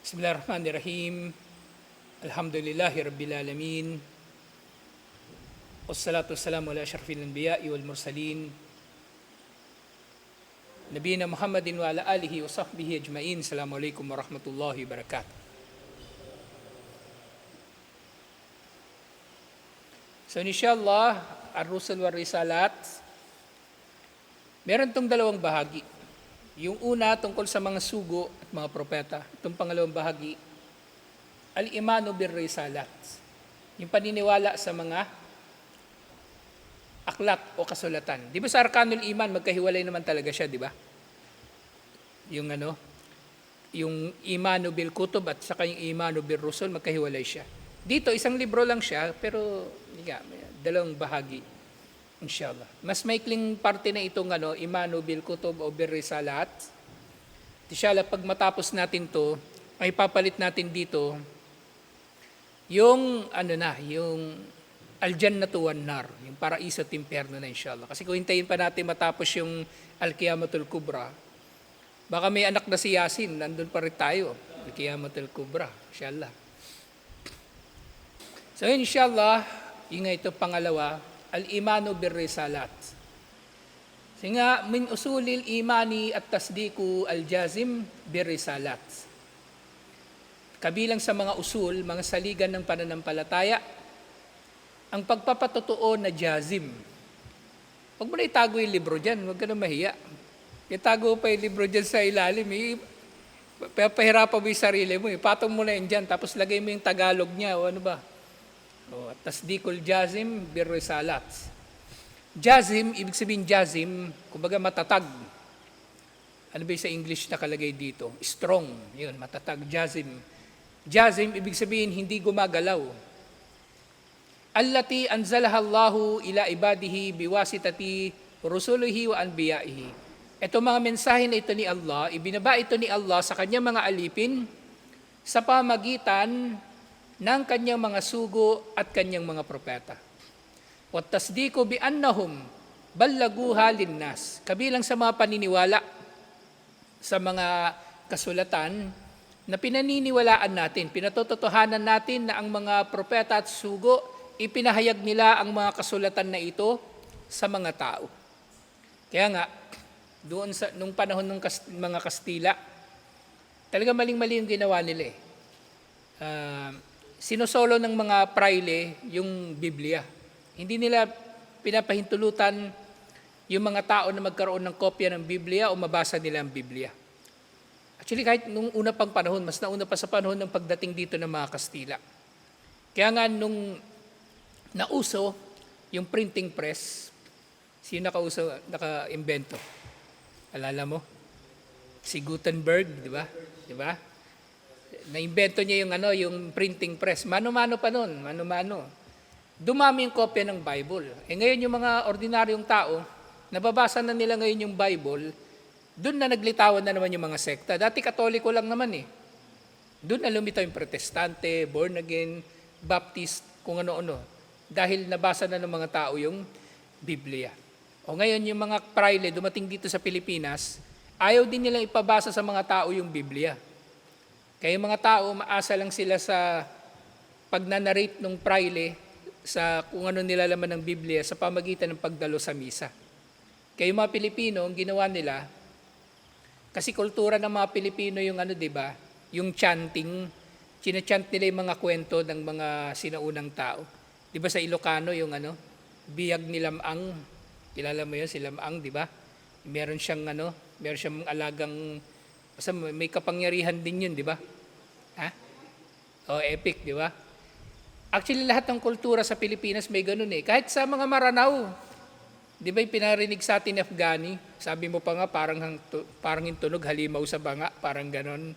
Bismillahirrahmanirrahim. Alhamdulillahi Rabbil Alamin. Wassalatu wassalamu ala ashrafil anbiya'i wal mursalin. Nabiyina Muhammadin wa ala alihi wa sahbihi ajma'in. Assalamualaikum warahmatullahi wabarakatuh. So inshallah, ar-rusul wa risalat, meron tong dalawang bahagi. Yung una tungkol sa mga sugo at mga propeta. Itong pangalawang bahagi, al-imanu bir risalat. Yung paniniwala sa mga aklat o kasulatan. Di ba sa Arkanul Iman, magkahiwalay naman talaga siya, di ba? Yung ano, yung imanu bil kutub at saka yung imanu bil rusul, magkahiwalay siya. Dito, isang libro lang siya, pero yeah, dalawang bahagi. Inshallah. Mas maikling parte na itong ano, imanu kutub o bil risalat. Inshallah, pag matapos natin to, ay papalit natin dito yung ano na, yung Al-Jannatu wan Nar, yung paraiso at impyerno na inshallah. Kasi kung hintayin pa natin matapos yung Al-Qiyamatul Kubra, baka may anak na si Yasin, nandun pa rin tayo. Al-Qiyamatul Kubra, inshallah. So inshallah, yung nga ito pangalawa, al-imanu bir risalat. Kasi nga, min usulil imani at tasdiku al-jazim bir risalat. Kabilang sa mga usul, mga saligan ng pananampalataya, ang pagpapatotoo na jazim. Huwag mo na itago yung libro dyan, huwag ka na mahiya. Itago pa yung libro dyan sa ilalim, eh. Pahirapan mo yung sarili mo, eh. patong mo na yan dyan, tapos lagay mo yung Tagalog niya, o ano ba? O, tasdikul jazim bir risalat. Jazim, ibig sabihin jazim, kumbaga matatag. Ano ba sa English nakalagay dito? Strong, yun, matatag, jazim. Jazim, ibig sabihin hindi gumagalaw. Allati anzalaha Allahu ila ibadihi biwasitati rusulihi wa anbiyaihi. Ito mga mensahe na ito ni Allah, ibinaba ito ni Allah sa kanyang mga alipin sa pamagitan ng kanyang mga sugo at kanyang mga propeta. Wat tasdiku bi annahum ballaguha linnas. Kabilang sa mga paniniwala sa mga kasulatan na pinaniniwalaan natin, pinatototohanan natin na ang mga propeta at sugo, ipinahayag nila ang mga kasulatan na ito sa mga tao. Kaya nga, doon sa nung panahon ng kas, mga Kastila, talaga maling-mali yung ginawa nila eh. Uh, sinosolo ng mga praile yung Biblia. Hindi nila pinapahintulutan yung mga tao na magkaroon ng kopya ng Biblia o mabasa nila ang Biblia. Actually, kahit nung una pang panahon, mas nauna pa sa panahon ng pagdating dito ng mga Kastila. Kaya nga nung nauso yung printing press, sino nakauso, naka-invento? Alala mo? Si Gutenberg, di ba? Di ba? Na-invento niya yung ano, yung printing press. Mano-mano pa noon, mano-mano. Dumami yung kopya ng Bible. Eh ngayon yung mga ordinaryong tao, nababasa na nila ngayon yung Bible, doon na naglitawan na naman yung mga sekta. Dati katoliko lang naman eh. Doon na lumitaw yung protestante, born again, baptist, kung ano-ano. Dahil nabasa na ng mga tao yung Biblia. O ngayon yung mga praile dumating dito sa Pilipinas, ayaw din nilang ipabasa sa mga tao yung Biblia. Kaya yung mga tao, maasa lang sila sa pagnanarrate ng praile sa kung ano nilalaman ng Biblia sa pamagitan ng pagdalo sa misa. Kaya mga Pilipino, ang ginawa nila, kasi kultura ng mga Pilipino yung ano, di ba? Yung chanting, chinachant nila yung mga kwento ng mga sinaunang tao. Di ba sa Ilocano yung ano, biyag ni Lamang, kilala mo yun si Lamang, di ba? Meron siyang ano, meron siyang alagang, basta may kapangyarihan din yun, di ba? Ha? O, epic, di ba? Actually, lahat ng kultura sa Pilipinas may ganun eh. Kahit sa mga Maranao, di ba pinarinig sa atin ni Afghani? Sabi mo pa nga, parang, parang yung tunog halimaw sa banga, parang ganon.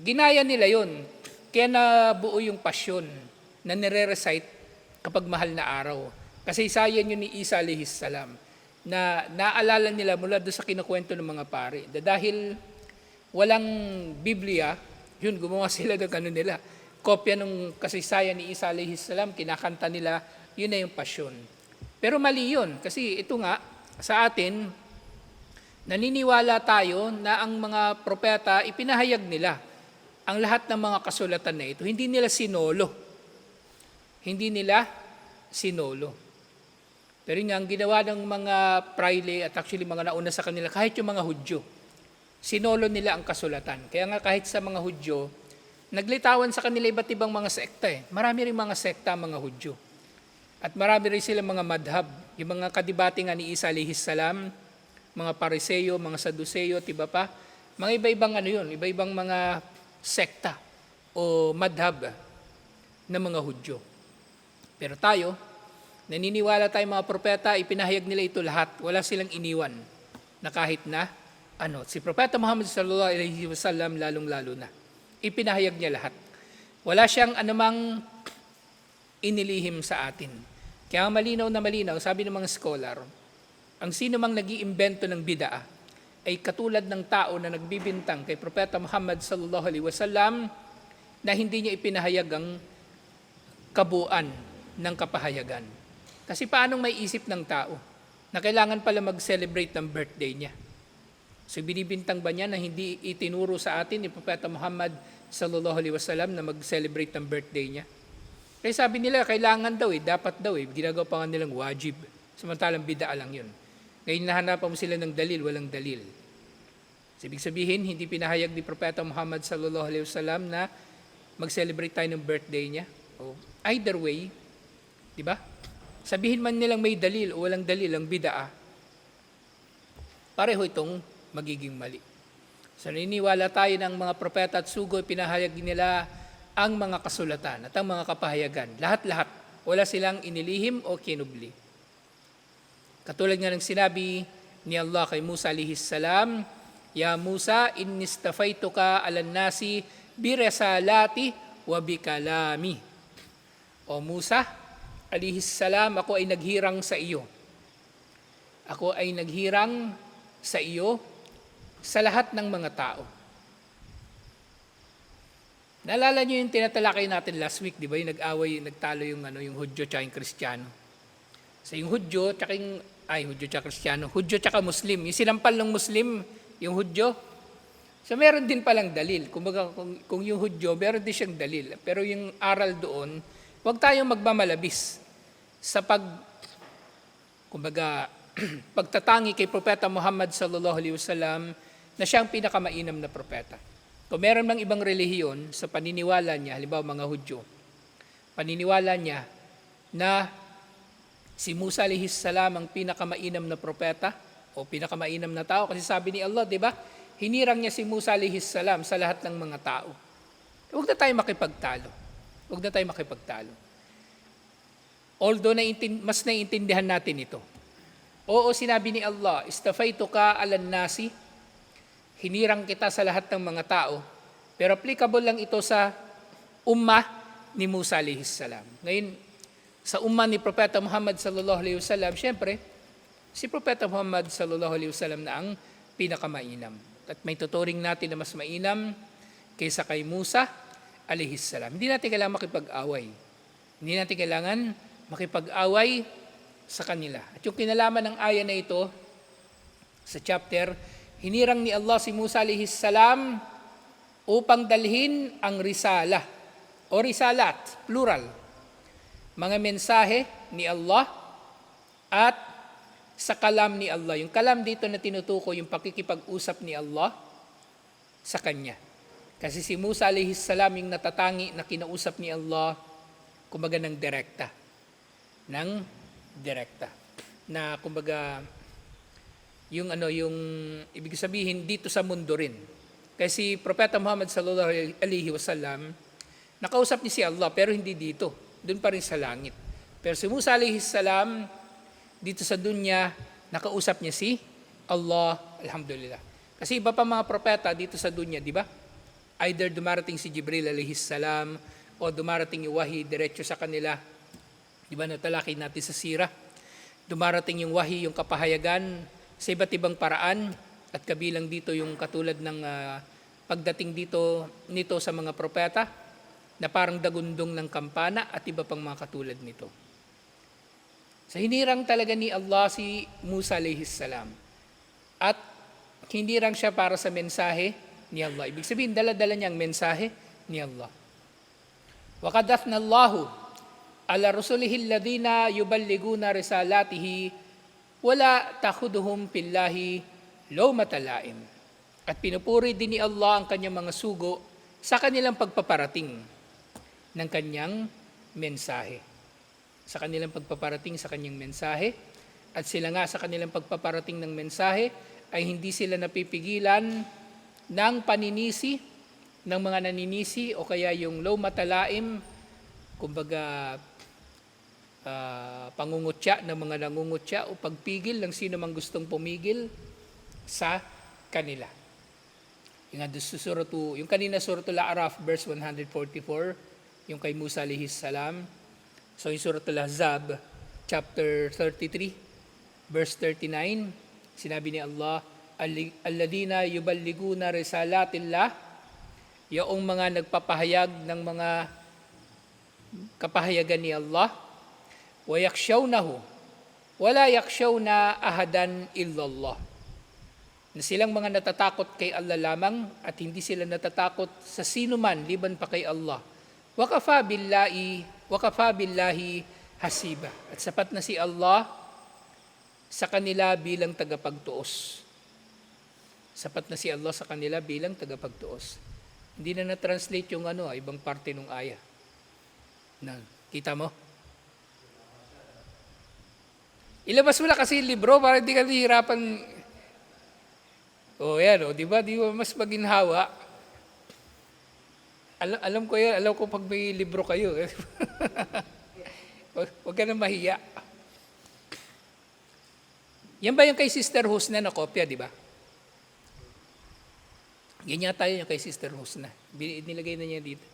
Ginaya nila yon Kaya nabuo yung pasyon na nire-recite kapag mahal na araw. Kasi isa yan yun ni Isa alihis salam na naalala nila mula doon sa kinukwento ng mga pare. Dahil walang Biblia, yun, gumawa sila ng ano nila. Kopya ng kasaysayan ni Isa alihis salam, kinakanta nila, yun na yung pasyon. Pero mali yun, kasi ito nga, sa atin, Naniniwala tayo na ang mga propeta, ipinahayag nila ang lahat ng mga kasulatan na ito. Hindi nila sinolo. Hindi nila sinolo. Pero yun ang ginawa ng mga praile at actually mga nauna sa kanila, kahit yung mga Hudyo, sinolo nila ang kasulatan. Kaya nga kahit sa mga Hudyo, naglitawan sa kanila iba't ibang mga sekta eh. Marami rin mga sekta mga Hudyo. At marami rin sila mga madhab. Yung mga kadibati nga ni Isa alihis salam, mga pariseyo, mga saduseyo, at iba pa. Mga iba-ibang ano yun, iba-ibang mga sekta o madhab ng mga Hudyo. Pero tayo, naniniwala tayo mga propeta, ipinahayag nila ito lahat. Wala silang iniwan na kahit na ano, si Propeta Muhammad sallallahu alaihi wasallam lalong-lalo na. Ipinahayag niya lahat. Wala siyang anumang inilihim sa atin. Kaya malinaw na malinaw, sabi ng mga scholar, ang sino mang nag iimbento ng bidaa ay katulad ng tao na nagbibintang kay Propeta Muhammad sallallahu alaihi wasallam na hindi niya ipinahayag ang kabuuan ng kapahayagan. Kasi paanong may isip ng tao na kailangan pala mag-celebrate ng birthday niya? So binibintang ba niya na hindi itinuro sa atin ni Propeta Muhammad sallallahu alaihi wasallam na mag-celebrate ng birthday niya? Kaya sabi nila, kailangan daw eh, dapat daw eh, ginagawa pa nga nilang wajib. Samantalang bidaa lang yun. Ngayon nahanapan mo sila ng dalil, walang dalil. So, ibig sabihin, hindi pinahayag ni Propeta Muhammad sallallahu alaihi wasallam na mag-celebrate tayo ng birthday niya. O, either way, di ba? Sabihin man nilang may dalil o walang dalil ang bidaa, pareho itong magiging mali. So naniniwala tayo ng mga propeta at sugo, pinahayag nila ang mga kasulatan at ang mga kapahayagan. Lahat-lahat. Wala silang inilihim o kinubli. Katulad nga ng sinabi ni Allah kay Musa alihis salam, Ya Musa, innistafaytuka alan nasi biresalati wa bikalami. O Musa, salam, ako ay naghirang sa iyo. Ako ay naghirang sa iyo sa lahat ng mga tao. Naalala niyo yung tinatalakay natin last week, di ba? Yung nag-away, nagtalo yung, ano, yung Hudyo tsaka yung Kristiyano. So yung Hudyo, tsaka yung, ay, Hudyo tsaka Kristiyano. Hudyo tsaka Muslim. Yung sinampal ng Muslim, yung Hudyo. So meron din palang dalil. Kumbaga, kung, kung yung Hudyo, meron din siyang dalil. Pero yung aral doon, huwag tayong magmamalabis sa pag, kumbaga, pagtatangi kay Propeta Muhammad sallallahu alaihi wasallam na siyang pinakamainam na propeta. Kung meron mang ibang relihiyon sa paniniwala niya, halimbawa mga Hudyo, paniniwala niya na si Musa alihis salam ang pinakamainam na propeta o pinakamainam na tao. Kasi sabi ni Allah, di ba? Hinirang niya si Musa alihis salam sa lahat ng mga tao. Huwag na tayo makipagtalo. Huwag na tayo makipagtalo. Although naiintin, mas naiintindihan natin ito. Oo, sinabi ni Allah, istafaytu ka alan nasi, hinirang kita sa lahat ng mga tao, pero applicable lang ito sa ummah ni Musa alihis salam. Ngayon, sa ummah ni Propeta Muhammad sallallahu alaihi wasallam, syempre, si Propeta Muhammad sallallahu alaihi wasallam na ang pinakamainam. At may tuturing natin na mas mainam kaysa kay Musa alihis salam. Hindi natin kailangan makipag-away. Hindi natin kailangan makipag-away sa kanila. At yung kinalaman ng aya na ito sa chapter hinirang ni Allah si Musa alihis salam upang dalhin ang risala o risalat, plural. Mga mensahe ni Allah at sa kalam ni Allah. Yung kalam dito na tinutuko yung pakikipag-usap ni Allah sa kanya. Kasi si Musa alihis salam yung natatangi na kinausap ni Allah kumbaga ng direkta. Ng direkta. Na kumbaga yung ano yung ibig sabihin dito sa mundo rin. Kasi Propeta Muhammad sallallahu alaihi wasallam nakausap niya si Allah pero hindi dito, doon pa rin sa langit. Pero si Musa alaihi salam dito sa dunya nakausap niya si Allah, alhamdulillah. Kasi iba pa mga propeta dito sa dunya, di ba? Either dumarating si Jibril alaihi salam o dumarating yung wahi diretso sa kanila. Di ba natalakay natin sa sira? Dumarating yung wahi, yung kapahayagan sa iba't ibang paraan at kabilang dito yung katulad ng ah, pagdating dito nito sa mga propeta na parang dagundong ng kampana at iba pang mga katulad nito. Sa hinirang talaga ni Allah si Musa alayhi salam. At Hindi lang siya para sa mensahe ni Allah. Ibig sabihin, dala-dala niya ang mensahe ni Allah. وَقَدْ أَثْنَى اللَّهُ عَلَى رُسُلِهِ الَّذِينَ يُبَلِّغُونَ رِسَالَاتِهِ وَلَا تَخُذُهُمْ فِي اللَّهِ لَوْمَةَ لَائِمٍ At pinupuri din ni Allah ang kanyang mga sugo sa kanilang pagpaparating ng kanyang mensahe. Sa kanilang pagpaparating sa kanyang mensahe, at sila nga sa kanilang pagpaparating ng mensahe ay hindi sila napipigilan ng paninisi ng mga naninisi o kaya yung low matalaim, kumbaga ah, pangungutya ng mga nangungutya o pagpigil ng sino mang gustong pumigil sa kanila. Yung, suratu, yung kanina suratul Araf verse 144, yung kay Musa alaihi salam. So yung suratul Ahzab chapter 33 verse 39, sinabi ni Allah, "Alli- Alladina yuballiguna risalatillah, yung mga nagpapahayag ng mga kapahayagan ni Allah, wa yakshawnahu, wala yakshawna ahadan illallah. Na silang mga natatakot kay Allah lamang at hindi sila natatakot sa sino man liban pa kay Allah. Wakafa billahi, wakafa billahi hasiba. At sapat na si Allah sa kanila bilang tagapagtuos. Sapat na si Allah sa kanila bilang tagapagtuos. Hindi na na-translate yung ano, ah, ibang parte ng aya. Na, kita mo? Ilabas mo na kasi libro para hindi ka nahihirapan. O oh, yan, o, di ba? Di ba mas maginhawa? Alam, alam ko yan, alam ko pag may libro kayo. Huwag huwag ka na mahiya. Yan ba yung kay Sister Husna na kopya, di ba? Ganyan tayo yung kay Sister Husna. Bin- Nilagay na niya dito.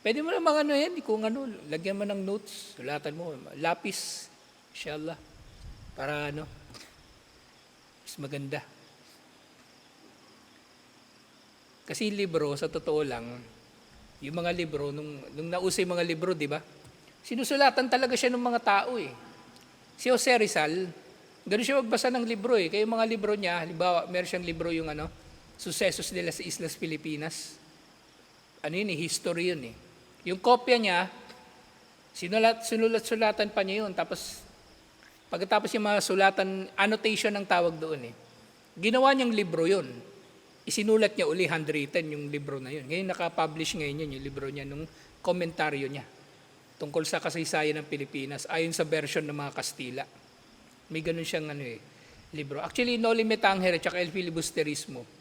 Pwede mo naman ano yan, kung ano, lagyan mo ng notes, sulatan mo, lapis, inshallah, para ano, mas maganda. Kasi libro, sa totoo lang, yung mga libro, nung, nung nausay mga libro, di ba? Sinusulatan talaga siya ng mga tao eh. Si Jose Rizal, ganun siya magbasa ng libro eh. Kaya yung mga libro niya, halimbawa, meron siyang libro yung ano, Sucesos nila sa Islas Pilipinas. Ano yun eh, history yun eh. Yung kopya niya, sinulat, sinulat-sulatan pa niya yun. Tapos, pagkatapos yung mga sulatan, annotation ang tawag doon eh. Ginawa niyang libro yun. Isinulat niya uli, handwritten yung libro na yun. Ngayon nakapublish ngayon yun, yung libro niya, nung komentaryo niya tungkol sa kasaysayan ng Pilipinas ayon sa version ng mga Kastila. May ganun siyang ano eh, libro. Actually, Noli Me Tangere at El Filibusterismo,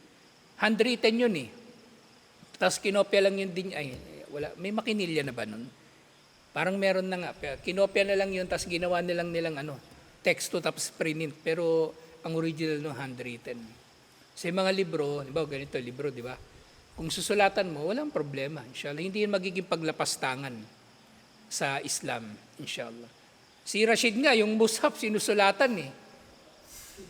handwritten yun eh. Tapos kinopya lang yun din, ay, wala, may makinilya na ba nun? Parang meron na nga, kinopya na lang yun, tapos ginawa nilang nilang ano, teksto tapos print. Pero ang original no handwritten. Sa mga libro, di ba, ganito libro, di ba? Kung susulatan mo, walang problema. Inshallah, hindi yun magiging paglapastangan sa Islam, inshallah. Si Rashid nga, yung mushaf, sinusulatan eh.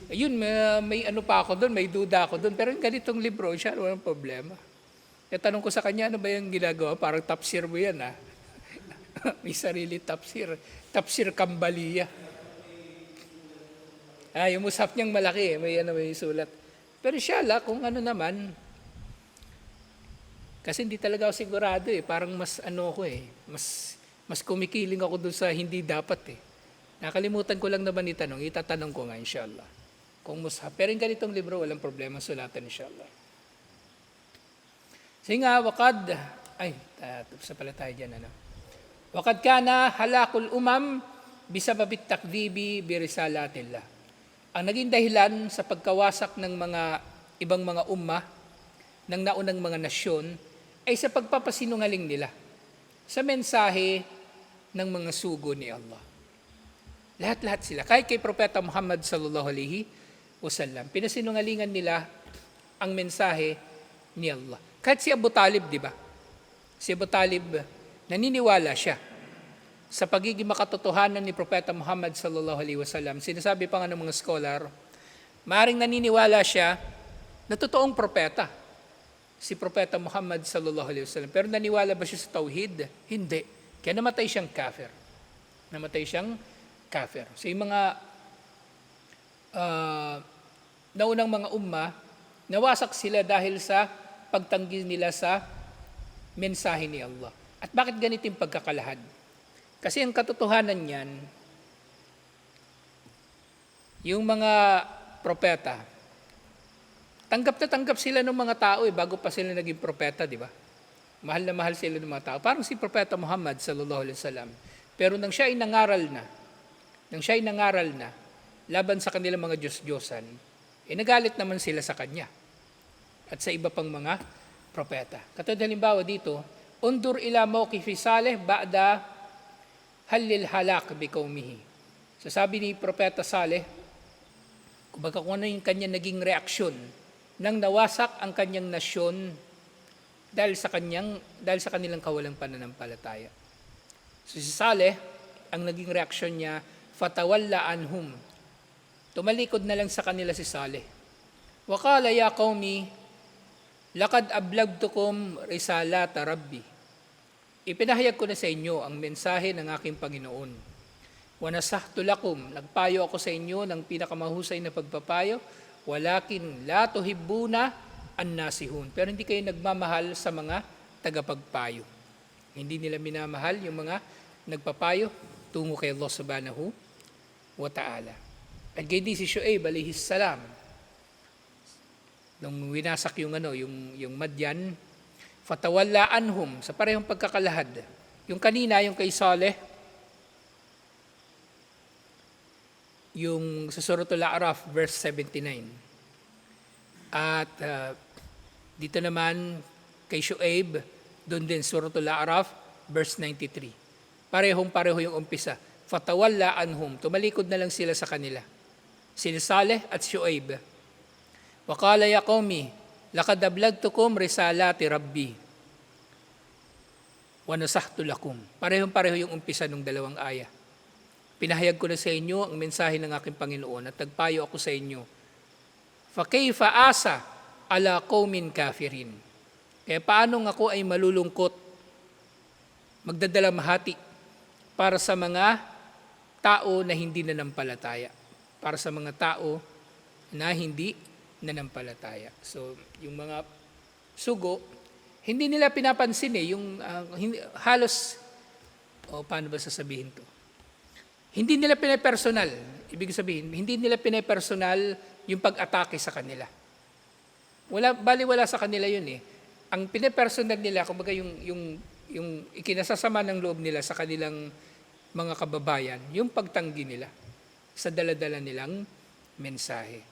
Ayun, may, may ano pa ako doon, may duda ako doon. Pero yung ganitong libro, inshallah, walang problema. Kaya tanong ko sa kanya, ano ba yung ginagawa? Parang tafsir mo yan, ha? may sarili tafsir. Tafsir Kambaliya. Ah, yung mushaf niyang malaki, eh. may ano, may sulat. Pero inshallah, kung ano naman, kasi hindi talaga ako sigurado eh. Parang mas ano ko eh. Mas, mas kumikiling ako dun sa hindi dapat eh. Nakalimutan ko lang naman itanong. Itatanong ko nga inshallah. Kung mushaf. Pero yung ganitong libro, walang problema. Sulatan inshallah. Sige nga, wakad. Ay, na pala tayo dyan. Ano? Wakad kana halakul umam bisababit takdibi birisalatillah. Ang naging dahilan sa pagkawasak ng mga ibang mga umma ng naunang mga nasyon ay sa pagpapasinungaling nila sa mensahe ng mga sugo ni Allah. Lahat-lahat sila. Kahit kay Propeta Muhammad sallallahu alaihi wasallam, pinasinungalingan nila ang mensahe ni Allah. Kahit si Abu Talib, di ba? Si Abu Talib, naniniwala siya sa pagiging makatotohanan ni Propeta Muhammad sallallahu alaihi wasallam. Sinasabi pa nga ng mga scholar, maring naniniwala siya na totoong propeta si Propeta Muhammad sallallahu alaihi wasallam. Pero naniwala ba siya sa tauhid? Hindi. Kaya namatay siyang kafir. Namatay siyang kafir. So yung mga uh, naunang mga umma, Nawasak sila dahil sa pagtanggi nila sa mensahe ni Allah. At bakit ganito yung pagkakalahad? Kasi ang katotohanan niyan, yung mga propeta, tanggap na tanggap sila ng mga tao eh, bago pa sila naging propeta, di ba? Mahal na mahal sila ng mga tao. Parang si Propeta Muhammad sallallahu alaihi wasallam. Pero nang siya ay nangaral na, nang siya ay nangaral na, laban sa kanilang mga Diyos-Diyosan, eh nagalit naman sila sa kanya. At sa iba pang mga propeta. Katulad halimbawa dito, undur ila mawqifi Saleh ba'da halil halak bi qaumihi. So sabi ni Propeta Saleh, kumbaga kung ano yung kanya naging reaksyon nang nawasak ang kanyang nasyon dahil sa kanyang dahil sa kanilang kawalang pananampalataya. So si Saleh, ang naging reaksyon niya, fatawalla anhum. Tumalikod na lang sa kanila si Saleh. Wakala ya qaumi, lakad ablagtukum risalata rabbi. Ipinahayag ko na sa inyo ang mensahe ng aking Panginoon. Wanasahtu lakum, nagpayo ako sa inyo ng pinakamahusay na pagpapayo, walakin la tuhibbuna an nasihun. Pero hindi kayo nagmamahal sa mga tagapagpayo. Hindi nila minamahal yung mga nagpapayo tungo kay Allah subhanahu wa ta'ala. At gay di si Shu'aib alayhis salam, nung winasak yung ano, yung, yung madyan, fatawalla anhum, sa parehong pagkakalahad. Yung kanina, yung kay Saleh, yung sa Suratul A'raf, verse 79. At uh, dito naman kay Shu'aib, doon din Suratul A'raf, verse 93. Parehong pareho yung umpisa. Fatawalla anhum, tumalikod na lang sila sa kanila. Sila Saleh at Shu'aib. Wakala ya qawmi, lakad ablagtukum risalati rabbi. Wa nasahtu lakum. Parehong pareho yung umpisa ng dalawang aya. Pinahayag ko na sa inyo ang mensahe ng aking Panginoon at nagpayo ako sa inyo. Fakayfa asa ala qaumin kafirin. Kaya paano nga ako ay malulungkot, magdadalamhati para sa mga tao na hindi nanampalataya. Para sa mga tao na hindi nanampalataya. So, yung mga sugo, hindi nila pinapansin eh, yung ah, hindi, halos, o paano ba sasabihin to? Hindi nila pinapersonal. Ibig sabihin, hindi nila pinapersonal yung pag-atake sa kanila. Wala, bali wala sa kanila yun eh. Ang pinapersonal nila, kumbaga yung, yung, yung ikinasasama ng loob nila sa kanilang mga kababayan, yung pagtanggi nila sa daladala nilang mensahe.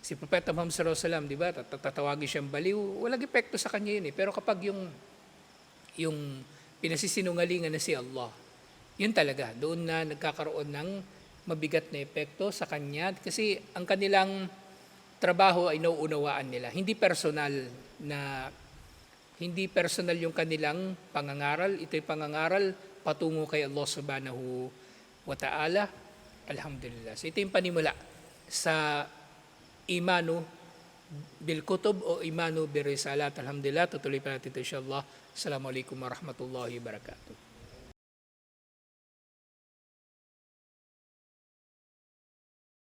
Si Propeta Muhammad sallallahu alaihi wasallam, di ba, tat- tatawagin siyang baliw, walang epekto sa kanya yun eh. Pero kapag yung, yung pinasisinungalingan na si Allah, yun talaga, doon na nagkakaroon ng mabigat na epekto sa kanya kasi ang kanilang trabaho ay nauunawaan nila. Hindi personal na hindi personal yung kanilang pangangaral. Ito'y pangangaral patungo kay Allah subhanahu wa ta'ala. Alhamdulillah. So ito yung panimula sa imanu bil kutub o imanu bil risalat. Alhamdulillah. Tutuloy pa natin ito insyaAllah. Assalamualaikum warahmatullahi wabarakatuh.